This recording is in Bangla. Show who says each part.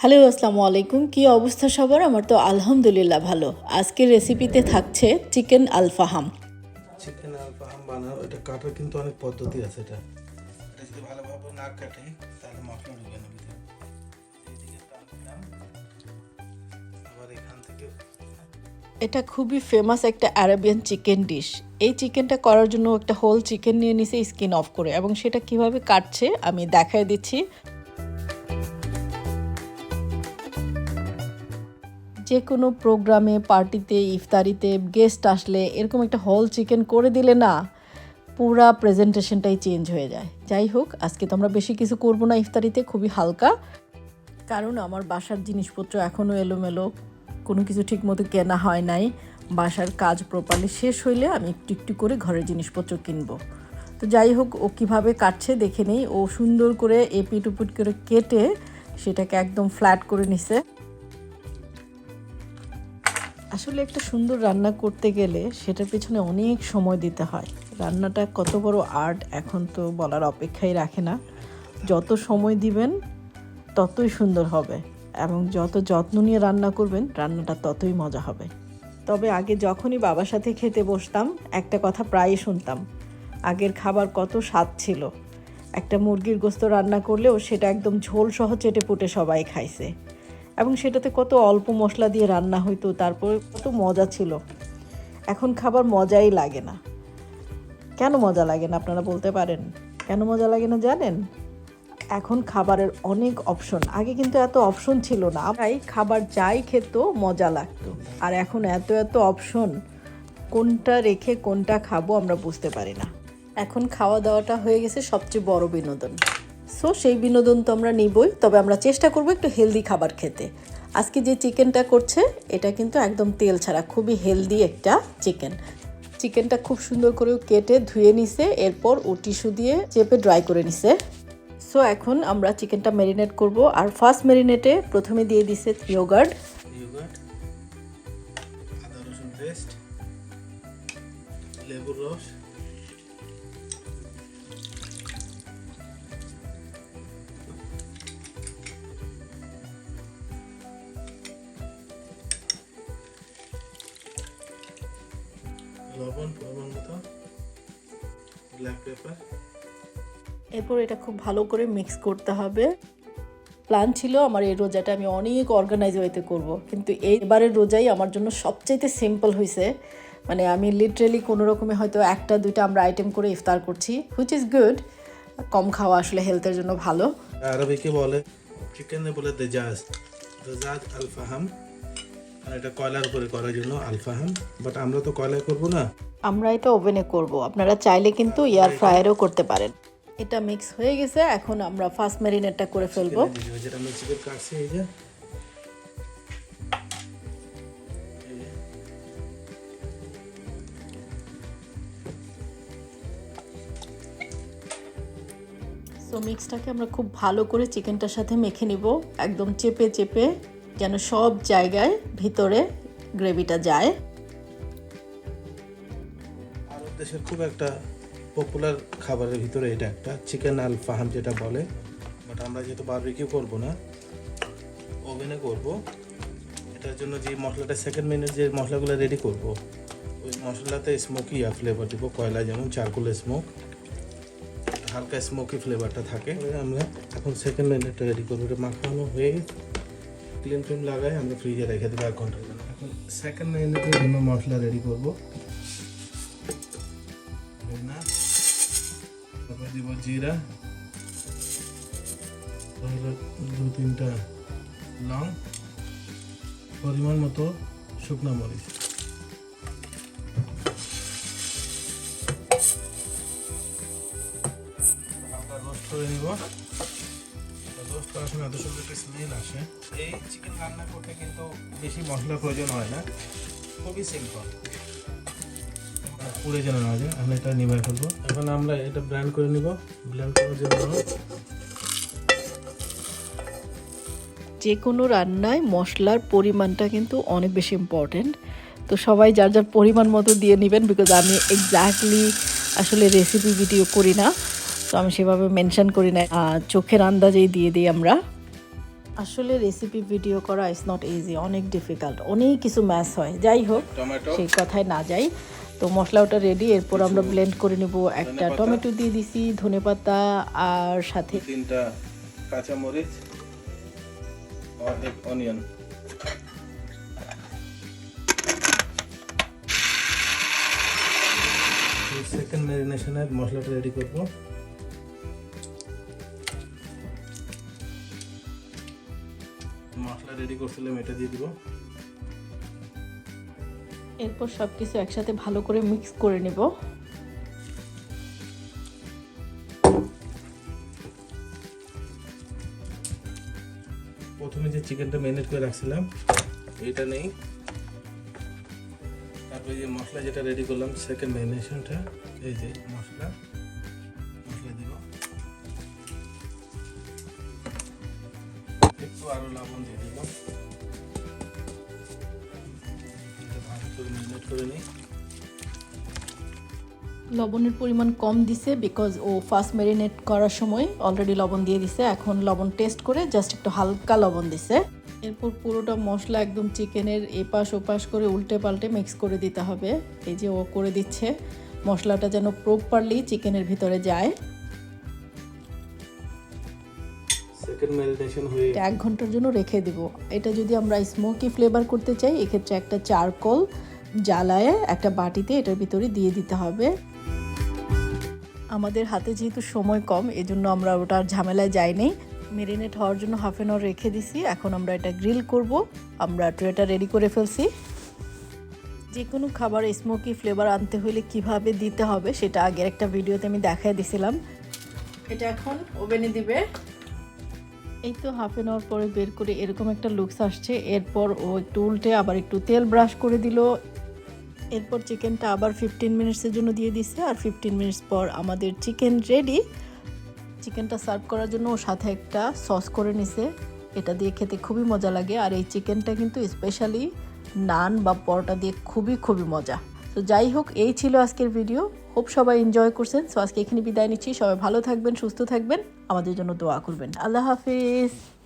Speaker 1: হ্যালো আসসালামু আলাইকুম। কি অবস্থা সবার? আমার তো আলহামদুলিল্লাহ ভালো। আজকের রেসিপিতে থাকছে চিকেন আলফাহাম
Speaker 2: চিকেন আলফাহাম বানানো এটা কাটার কিন্তু অনেক পদ্ধতি আছে এটা। এটা যদি ভালোভাবে না কাটে তাহলে মশলা ঢুকে না ভিতরে। এইদিকে টান আবার এখান থেকে
Speaker 1: এটা খুবই ফেমাস একটা আরাবিয়ান চিকেন ডিশ এই চিকেনটা করার জন্য একটা হোল চিকেন নিয়ে নিছে স্কিন অফ করে। এবং সেটা কীভাবে কাটছে আমি দেখাই দিচ্ছি। যে কোনো প্রোগ্রামে, পার্টিতে, ইফতারিতে গেস্ট আসলে এরকম একটা হল চিকেন করে দিলে না, পুরা প্রেজেন্টেশনটাই চেঞ্জ হয়ে যায়। যাই হোক, আজকে তো আমরা বেশি কিছু করব না ইফতারিতে, খুবই হালকা। কারণ আমার বাসার জিনিসপত্র এখনও এলোমেলো, কোনো কিছু ঠিক মতো কেনা হয় নাই। বাসার কাজ প্রপারলি শেষ হইলে আমি একটু একটু করে ঘরের জিনিসপত্র কিনবো। তো যাই হোক, ও কীভাবে কাটছে দেখে নেই। ও সুন্দর করে এপিট উপিট করে কেটে সেটাকে একদম ফ্ল্যাট করে নিছে। আসলে একটা সুন্দর রান্না করতে গেলে সেটার পেছনে অনেক সময় দিতে হয়। রান্নাটা কত বড় আর্ট এখন তো বলার অপেক্ষাই রাখে না। যত সময় দিবেন, ততই সুন্দর হবে এবং যত যত্ন নিয়ে রান্না করবেন, রান্নাটা ততই মজা হবে। তবে আগে যখনই বাবার সাথে খেতে বসতাম, একটা কথা প্রায়ই শুনতাম, আগের খাবার কত স্বাদ ছিল। একটা মুরগির গোস্ত রান্না করলেও সেটা একদম ঝোল সহ চেটে পুটে সবাই খাইছে। এবং সেটাতে কত অল্প মশলা দিয়ে রান্না হইতো, তারপরে কত মজা ছিল। এখন খাবার মজাই লাগে না। কেন মজা লাগে না, আপনারা বলতে পারেন? কেন মজা লাগে না জানেন? এখন খাবারের অনেক অপশন। আগে কিন্তু এত অপশন ছিল না। তাই খাবার যাই খেত, মজা লাগতো। আর এখন এত এত অপশন, কোনটা রেখে কোনটা খাব আমরা বুঝতে পারি না। এখন খাওয়া দাওয়াটা হয়ে গেছে সবচেয়ে বড় বিনোদন। সো সেই বিনোদন তো আমরা নিবই, তবে আমরা চেষ্টা করব একটু হেলদি খাবার খেতে। আজকে যে চিকেনটা করছে, এটা কিন্তু একদম তেল ছাড়া, খুবই হেলদি একটা চিকেন। চিকেনটা খুব সুন্দর করে কেটে ধুয়ে নিছে, এরপর ও টিস্যু দিয়ে চেপে ড্রাই করে নিছে। সো এখন আমরা চিকেনটা ম্যারিনেট করব, আর ফার্স্ট ম্যারিনেটে প্রথমে দিয়ে দিছে
Speaker 2: পেস্ট লেবুর রস লবণ পরিমাণ মতো ব্ল্যাক পেপার
Speaker 1: এরপর এটা খুব ভালো করে মিক্স করতে হবে। প্ল্যান ছিল আমার এই রোজাটা আমি অনেক অর্গানাইজ ওয়েতে করব কিন্তু এইবারের রোজাই আমার জন্য সবচাইতে সিম্পল হয়েছে মানে আমি লিটারেলি কোনো রকমে হয়তো একটা দুইটা আমরা আইটেম করে ইফতার করছি হুইচ ইজ গুড কম খাওয়া আসলে হেলথের জন্য ভালো।
Speaker 2: আরবিকে বলে চিকেনে বলে দেজাজ। দেজাজ আলফাহাম। আর এটা কয়লার উপরে করার জন্য আলফাহাম বাট আমরা তো কয়লায় করব না।
Speaker 1: আমরা এটা ওভেনে করব। আপনারা চাইলে কিন্তু এয়ার ফ্রায়ারও করতে পারেন। এটা মিক্স হয়ে গেছে এখন আমরা ফার্স্ট ম্যারিনেটটা করে ফেলব।
Speaker 2: যেটা চিকেন কাটছি এই যে।
Speaker 1: সো মিক্সটাকে আমরা খুব ভালো করে চিকেনটার সাথে মেখে নিব একদম চেপে চেপে। যেন সব জায়গায় ভিতরে গ্রেভিটা যায়।
Speaker 2: আরব দেশের খুব একটা পপুলার খাবারের ভিতরে এটা একটা। চিকেন আলফাহাম যেটা বলে বাট আমরা যেহেতু বারবিকিউ করব না ওভেনে করব, এটার জন্য যে মশলাটা সেকেন্ড মিনিট যে মশলাগুলো রেডি করব, ওই মশলাতে স্মোকি ফ্লেভার দিব, কয়লা যেমন চারকোল স্মোক হালকা স্মোকি ফ্লেভারটা থাকে আমরা এখন সেকেন্ড মিনিটটা রেডি করব, এটা মাখানো হয়ে ক্লিন ফ্লিম লাগাই আমরা ফ্রিজে রেখে দেবো এক ঘণ্টার জন্য। এখন সেকেন্ড মিনিটের জন্য মশলা রেডি করব। তারপর দিব জিরা দু তিনটা লং, পরিমাণ মতো শুকনো মরিচ। রোস্ট করে নিব। একটা স্মেল আসে। এই চিকেন রান্না করতে কিন্তু বেশি প্রয়োজন হয় না। খুবই সিম্পল পুড়ে যেন না যায় এটা নিভাই ফেলব। এখন আমরা এটা করে নিব। করার জন্য
Speaker 1: যে কোনো রান্নায় মশলার পরিমাণটা কিন্তু অনেক বেশি ইম্পর্টেন্ট তো সবাই যার যার পরিমাণ মতো দিয়ে নেবেন বিকজ আমি এক্স্যাক্টলি আসলে রেসিপি ভিডিও করি না। তো আমি সেভাবে মেনশন করি না চোখের আন্দাজেই দিয়ে দিই আমরা। আসলে রেসিপি ভিডিও করা ইজ নট ইজি অনেক ডিফিকাল্ট অনেক কিছু ম্যাচ হয়। যাই হোক সেই কথায় না যাই। তো মশলা ওটা রেডি এরপর আমরা ব্লেন্ড করে নেব একটা টমেটো দিয়ে দিছি ধনেপাতা আর সাথে
Speaker 2: তিনটা কাঁচামরিচ আর এক অনিয়ন সেকেন্ড ম্যারিনেশনের মশলাটা রেডি করব। মশলা রেডি করছিলাম এটা দিয়ে দিব।
Speaker 1: এরপর সব কিছু একসাথে ভালো করে মিক্স করে নেব।
Speaker 2: প্রথমে যে চিকেনটা ম্যারিনেট করে রাখছিলাম এটা নেই। তারপরে যে মশলা যেটা রেডি করলাম সেকেন্ড ম্যারিনেশনটা এই যে মশলা। লবণ দিয়ে নিই।
Speaker 1: লবণের পরিমাণ কম দিছে বিকজ ও ফার্স্ট ম্যারিনেট করার সময় অলরেডি লবণ দিয়ে দিছে। এখন লবণ টেস্ট করে জাস্ট একটু হালকা লবণ দিছে। এরপর পুরোটা মশলা একদম চিকেনের এপাশ ওপাশ করে উল্টে পাল্টে মিক্স করে দিতে হবে। এই যে ও করে দিচ্ছে। মশলাটা যেন প্রপারলি চিকেনের ভিতরে যায়।
Speaker 2: ম্যারিনেশন হয়ে
Speaker 1: এক ঘণ্টার জন্য রেখে দিব। এটা যদি আমরা স্মোকি ফ্লেভার করতে চাই, এক্ষেত্রে একটা চারকোল জ্বালায় একটা বাটিতে এটার ভিতরে দিয়ে দিতে হবে। আমাদের হাতে যেহেতু সময় কম, এজন্য আমরা ওটার ঝামেলায় যাইনি মেরিনেট হওয়ার জন্য হাফ অ্যান আওয়ার রেখে দিছি। এখন আমরা এটা গ্রিল করব। আমরা ট্রেটা রেডি করে ফেলছি। যে কোনো খাবার স্মোকি ফ্লেভার আনতে হলে কীভাবে দিতে হবে, সেটা আগের একটা ভিডিওতে আমি দেখাই দিছিলাম। এটা এখন ওভেনে দিবে। এই তো হাফ অ্যান আওয়ার পরে বের করে এরকম একটা লুকস আসছে। এরপর ও একটু উল্টে আবার একটু তেল ব্রাশ করে দিল। এরপর চিকেনটা আবার ফিফটিন মিনিটসের জন্য দিয়ে দিছে। আর ফিফটিন মিনিটস পর আমাদের চিকেন রেডি চিকেনটা সার্ভ করার জন্য ওর সাথে একটা সস করে নিছে। এটা দিয়ে খেতে খুবই মজা লাগে। আর এই চিকেনটা কিন্তু স্পেশালি নান বা পরোটা দিয়ে খুবই খুবই মজা। তো যাই হোক, এই ছিল আজকের ভিডিও হোপ সবাই এনজয় করছেন। সো আজকে এখানে বিদায় নিচ্ছি। সবাই ভালো থাকবেন, সুস্থ থাকবেন। আমাদের জন্য দোয়া করবেন। আল্লাহ হাফিজ।